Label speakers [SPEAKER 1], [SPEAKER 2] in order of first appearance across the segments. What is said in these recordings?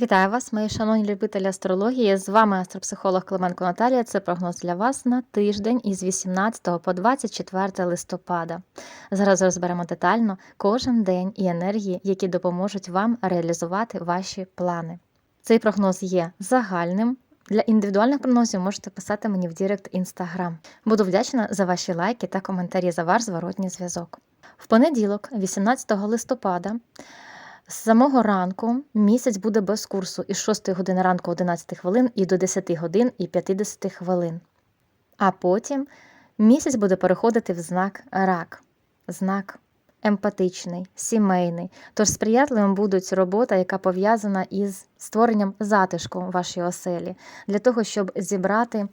[SPEAKER 1] Вітаю вас, мої шановні любителі астрології. З вами астропсихолог Клименко Наталія. Це прогноз для вас на тиждень із 18 по 24 листопада. Зараз розберемо детально кожен день і енергії, які допоможуть вам реалізувати ваші плани. Цей прогноз є загальним. Для індивідуальних прогнозів можете писати мені в Дірект Інстаграм. Буду вдячна за ваші лайки та коментарі за ваш зворотній зв'язок. В понеділок, 18 листопада, з самого ранку місяць буде без курсу із 6 години ранку 11 хвилин і до 10 годин і 50 хвилин. А потім місяць буде переходити в знак рак, знак емпатичний, сімейний. Тож сприятливим будуть робота, яка пов'язана із створенням затишку в вашій оселі, для того, щоб зібрати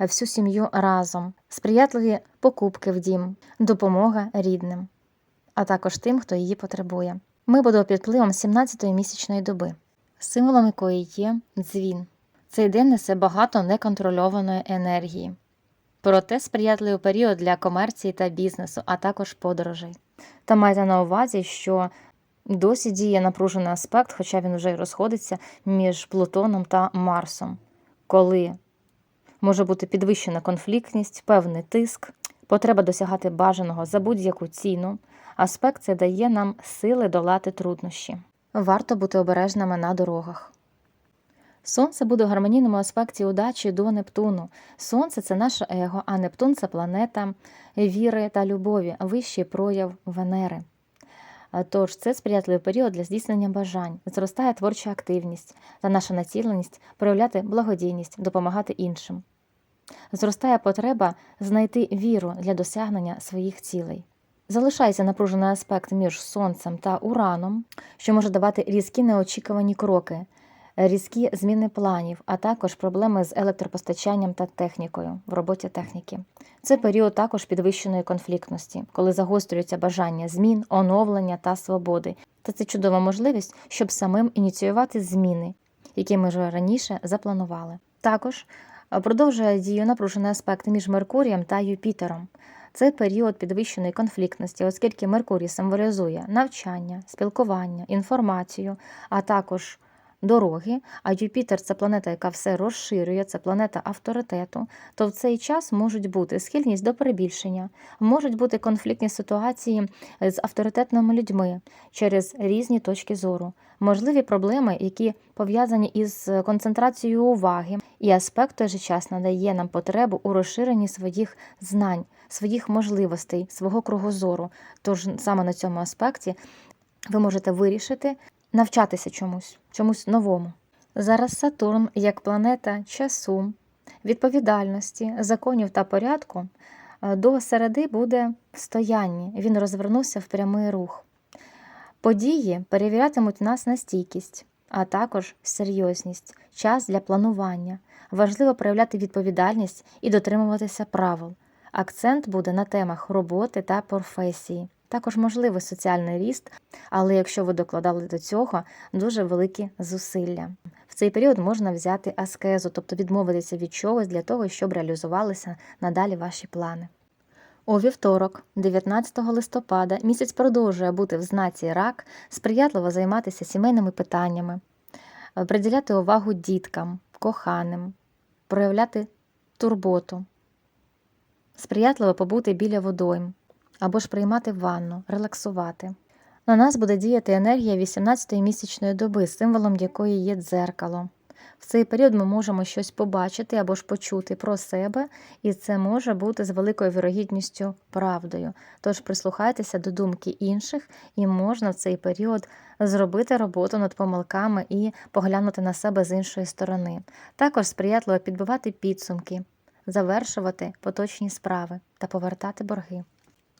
[SPEAKER 1] всю сім'ю разом, сприятливі покупки в дім, допомога рідним, а також тим, хто її потребує. Ми будемо під впливом 17-ї місячної доби, символом якої є дзвін. Цей день несе багато неконтрольованої енергії, проте сприятливий період для комерції та бізнесу, а також подорожей. Та майте на увазі, що досі діє напружений аспект, хоча він вже й розходиться між Плутоном та Марсом, коли може бути підвищена конфліктність, певний тиск, потреба досягати бажаного за будь-яку ціну. Аспект це дає нам сили долати труднощі. Варто бути обережними на дорогах. Сонце буде в гармонійному аспекті удачі до Нептуну. Сонце це наше его, а Нептун це планета віри та любові, вищий прояв Венери. Тож це сприятливий період для здійснення бажань, зростає творча активність та наша націленість проявляти благодійність, допомагати іншим. Зростає потреба знайти віру для досягнення своїх цілей. Залишається напружений аспект між Сонцем та Ураном, що може давати різкі неочікувані кроки, різкі зміни планів, а також проблеми з електропостачанням та технікою в роботі техніки. Це період також підвищеної конфліктності, коли загострюється бажання змін, оновлення та свободи. Та це чудова можливість, щоб самим ініціювати зміни, які ми вже раніше запланували. Також продовжує дію напружений аспект між Меркурієм та Юпітером. Це період підвищеної конфліктності, оскільки Меркурій символізує навчання, спілкування, інформацію, а також дороги. А Юпітер це планета, яка все розширює, це планета авторитету. То в цей час можуть бути схильність до перебільшення, можуть бути конфліктні ситуації з авторитетними людьми через різні точки зору, можливі проблеми, які пов'язані із концентрацією уваги, і аспект той же час надає нам потребу у розширенні своїх знань, своїх можливостей, свого кругозору. Тож саме на цьому аспекті ви можете вирішити навчатися чомусь, чомусь новому. Зараз Сатурн, як планета часу, відповідальності, законів та порядку, до середи буде в стоянні, він розвернувся в прямий рух. Події перевірятимуть нас на стійкість, а також серйозність, час для планування. Важливо проявляти відповідальність і дотримуватися правил. Акцент буде на темах роботи та професії. Також можливий соціальний ріст, але якщо ви докладали до цього дуже великі зусилля. В цей період можна взяти аскезу, тобто відмовитися від чогось для того, щоб реалізувалися надалі ваші плани. У вівторок, 19 листопада, місяць продовжує бути в знаці рак, сприятливо займатися сімейними питаннями, приділяти увагу діткам, коханим, проявляти турботу, сприятливо побути біля водойм або ж приймати ванну, релаксувати. На нас буде діяти енергія 18-ї місячної доби, символом якої є дзеркало. В цей період ми можемо щось побачити або ж почути про себе, і це може бути з великою вірогідністю правдою. Тож прислухайтеся до думки інших, і можна в цей період зробити роботу над помилками і поглянути на себе з іншої сторони. Також сприятливо підбивати підсумки, завершувати поточні справи та повертати борги.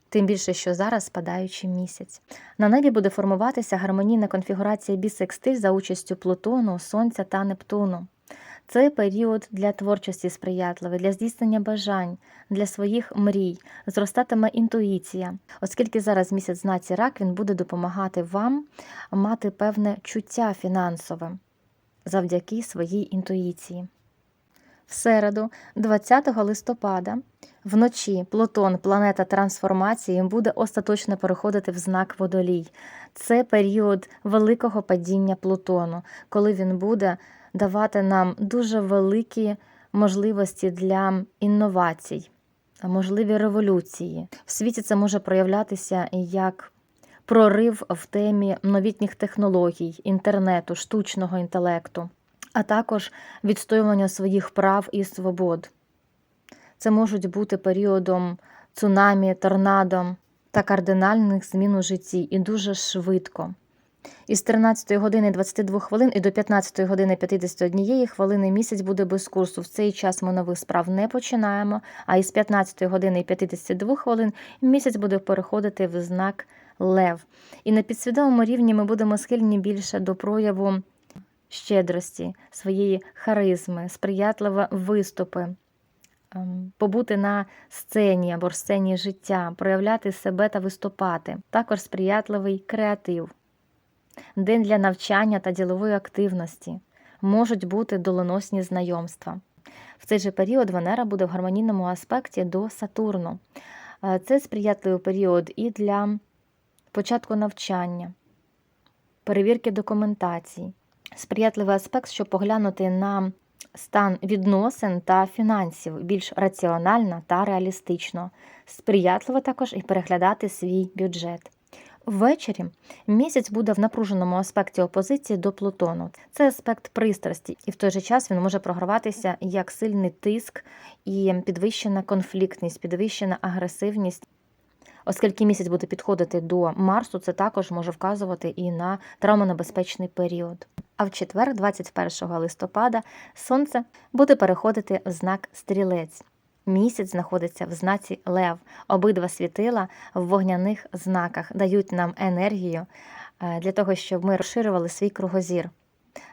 [SPEAKER 1] Тим більше, що зараз спадаючий місяць. На небі буде формуватися гармонійна конфігурація бісекстиль за участю Плутону, Сонця та Нептуну. Це період для творчості сприятливий, для здійснення бажань, для своїх мрій, зростатиме інтуїція, оскільки зараз місяць знаці рак він буде допомагати вам мати певне чуття фінансове завдяки своїй інтуїції. Середу, 20 листопада, вночі Плутон, планета трансформації, буде остаточно переходити в знак водолій. Це період великого падіння Плутону, коли він буде давати нам дуже великі можливості для інновацій, можливі революції. В світі це може проявлятися як прорив в темі новітніх технологій, інтернету, штучного інтелекту, а також відстоювання своїх прав і свобод. Це можуть бути періодом цунамі, торнадо та кардинальних змін у житті і дуже швидко. Із 13 години 22 хвилин і до 15 години 51 хвилини місяць буде без курсу. В цей час ми нових справ не починаємо, а із 15 години 52 хвилин місяць буде переходити в знак Лев. І на підсвідомому рівні ми будемо схильні більше до прояву щедрості, своєї харизми, сприятливі виступи, ем, побути на сцені або сцені життя, проявляти себе та виступати. Також сприятливий креатив, день для навчання та ділової активності. Можуть бути доленосні знайомства. В цей же період Венера буде в гармонійному аспекті до Сатурну. Е, Це сприятливий період і для початку навчання, перевірки документації, сприятливий аспект, щоб поглянути на стан відносин та фінансів більш раціонально та реалістично. Сприятливо також і переглядати свій бюджет. Ввечері місяць буде в напруженому аспекті опозиції до Плутону. Це аспект пристрасті, і в той же час він може програватися як сильний тиск і підвищена конфліктність, підвищена агресивність. Оскільки місяць буде підходити до Марсу, це також може вказувати і на травмонебезпечний період. А в четвер, 21 листопада, сонце буде переходити в знак стрілець. Місяць знаходиться в знаці Лев. Обидва світила в вогняних знаках дають нам енергію е, для того, щоб ми розширювали свій кругозір,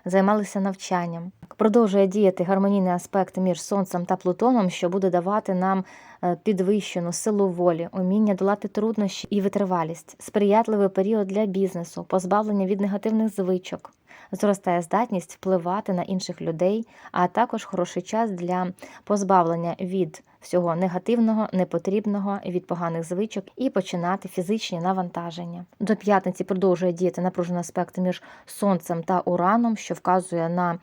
[SPEAKER 1] займалися навчанням. Продовжує діяти гармонійний аспект між Сонцем та Плутоном, що буде давати нам е, підвищену силу волі, уміння долати труднощі і витривалість, сприятливий період для бізнесу, позбавлення від негативних звичок. Зростає здатність впливати на інших людей, а також хороший час для позбавлення від всього негативного, непотрібного, від поганих звичок і починати фізичні навантаження. До п'ятниці продовжує діяти напружений аспект між сонцем та ураном, що вказує на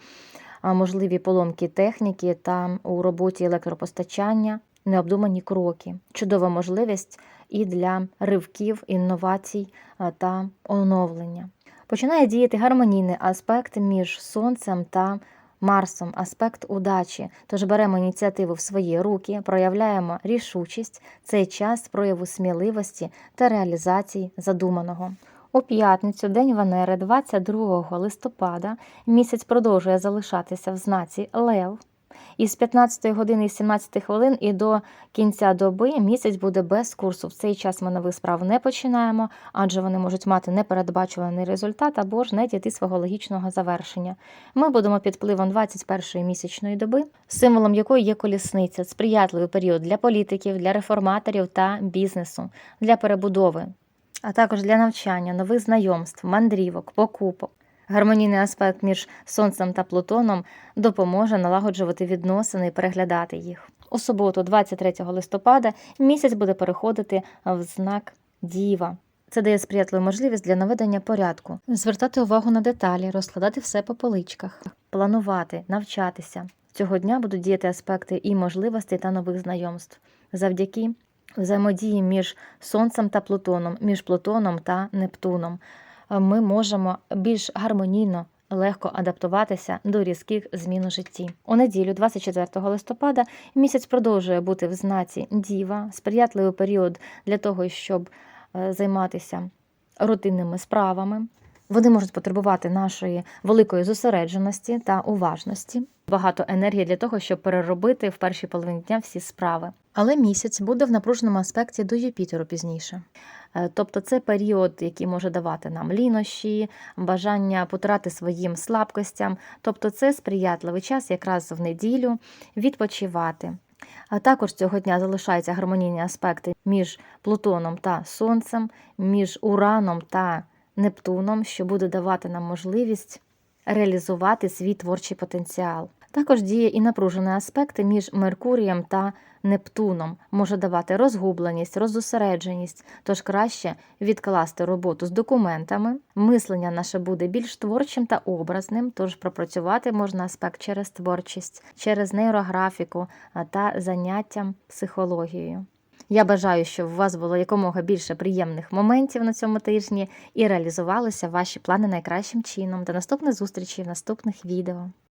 [SPEAKER 1] можливі поломки техніки та у роботі електропостачання, необдумані кроки. Чудова можливість і для ривків, інновацій та оновлення. Починає діяти гармонійний аспект між сонцем та Марсом, аспект удачі. Тож беремо ініціативу в свої руки, проявляємо рішучість, цей час прояву сміливості та реалізації задуманого. У п'ятницю, день Венери, 22 листопада, місяць продовжує залишатися в знаці Лев. Із 15 години і 17 хвилин і до кінця доби місяць буде без курсу. В цей час ми нових справ не починаємо, адже вони можуть мати непередбачуваний результат або ж не дійти свого логічного завершення. Ми будемо під впливом 21-ї місячної доби, символом якої є колісниця, сприятливий період для політиків, для реформаторів та бізнесу, для перебудови, а також для навчання, нових знайомств, мандрівок, покупок. Гармонійний аспект між сонцем та Плутоном допоможе налагоджувати відносини і переглядати їх. У суботу, 23 листопада, місяць буде переходити в знак Діва. Це дає сприятливу можливість для наведення порядку, звертати увагу на деталі, розкладати все по поличках, планувати, навчатися. Цього дня будуть діяти аспекти і можливостей та нових знайомств завдяки взаємодії між Сонцем та Плутоном, між Плутоном та Нептуном ми можемо більш гармонійно. Легко адаптуватися до різких змін у житті. У неділю, 24 листопада, місяць продовжує бути в знаці Діва, сприятливий період для того, щоб е, займатися рутинними справами. Вони можуть потребувати нашої великої зосередженості та уважності, багато енергії для того, щоб переробити в першій половині дня всі справи. Але місяць буде в напруженому аспекті до Юпітеру пізніше. Е, Тобто це період, який може давати нам лінощі, бажання потирати своїм слабкостям. Тобто це сприятливий час якраз в неділю відпочивати. А також цього дня залишаються гармонійні аспекти між Плутоном та Сонцем, між Ураном та Нептуном, що буде давати нам можливість реалізувати свій творчий потенціал. Також діє і напружений аспект між Меркурієм та Нептуном, може давати розгубленість, розосередженість, тож краще відкласти роботу з документами. Мислення наше буде більш творчим та образним, тож пропрацювати можна аспект через творчість, через нейрографіку та заняття психологією. Я бажаю, щоб у вас було якомога більше приємних моментів на цьому тижні і реалізувалися ваші плани найкращим чином. До наступних зустрічей в наступних відео.